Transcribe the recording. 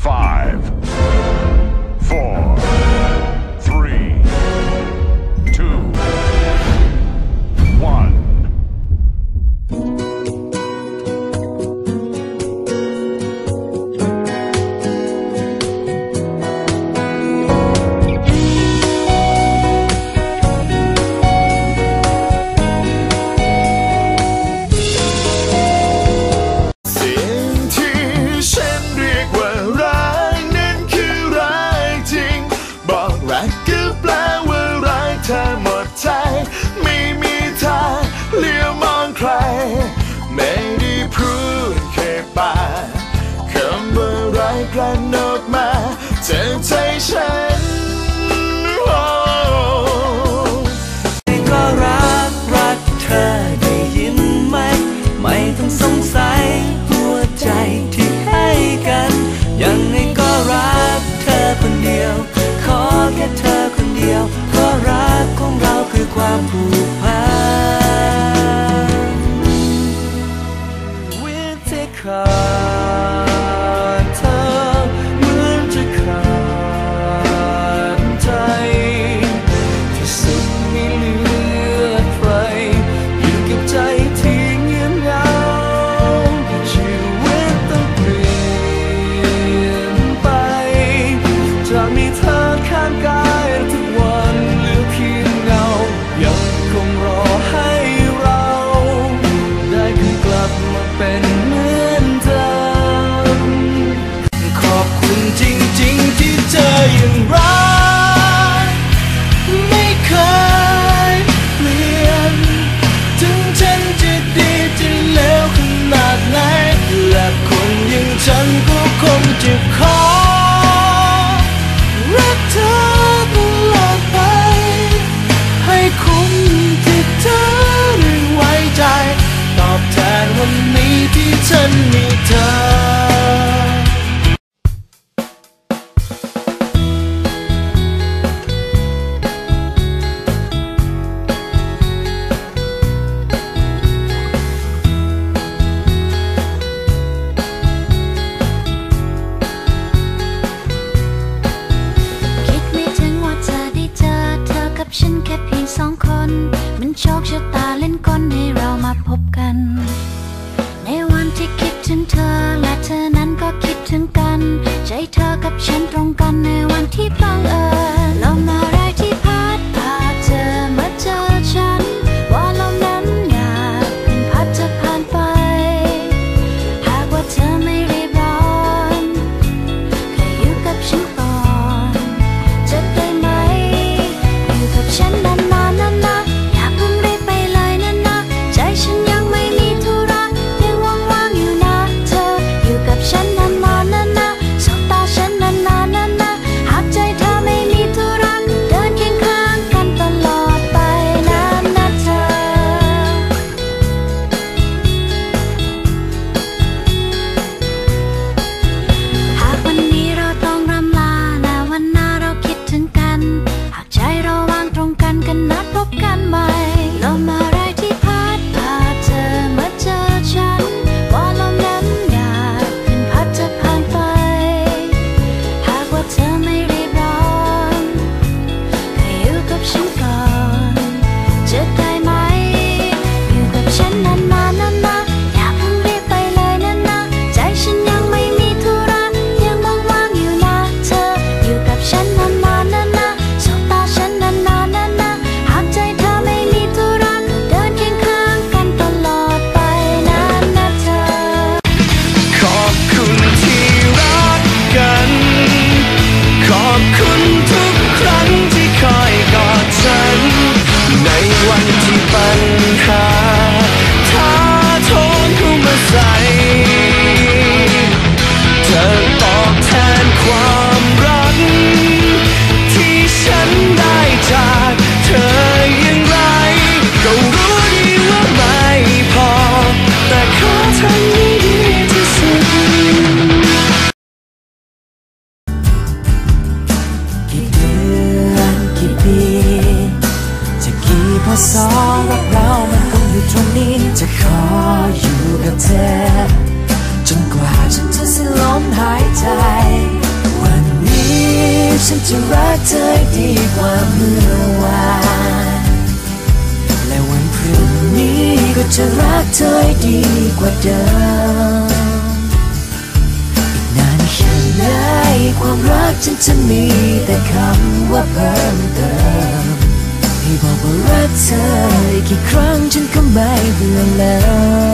Five. ธอหมดใจ ไม่มีทางเลี้ยวมองใคร ไม่ได้พูดแค่ปากคำว่ารักกลั่นออกมาเธอใจฉัน cry. ฉันมีเธอฉันแค่เพียงสองคน มันโชคชะตาเล่นก้นให้เรามาพบกัน ใจเธอกับฉันตรงกันในวันที่บังเอิญ ธอ จนกว่าฉันจะสิ้นลมหายใจ วันนี้ฉันจะรักเธอดีกว่าเมื่อวานและวันพรุ่งนี้ก็จะรักเธอดีกว่าเดิมอีกนานแค่ไหนความรักฉันจะมีแต่คำว่าเพิ่มเติมให้บอกว่ารักเธอกี่ครั้งฉันก็ไม่เบื่อแล้ว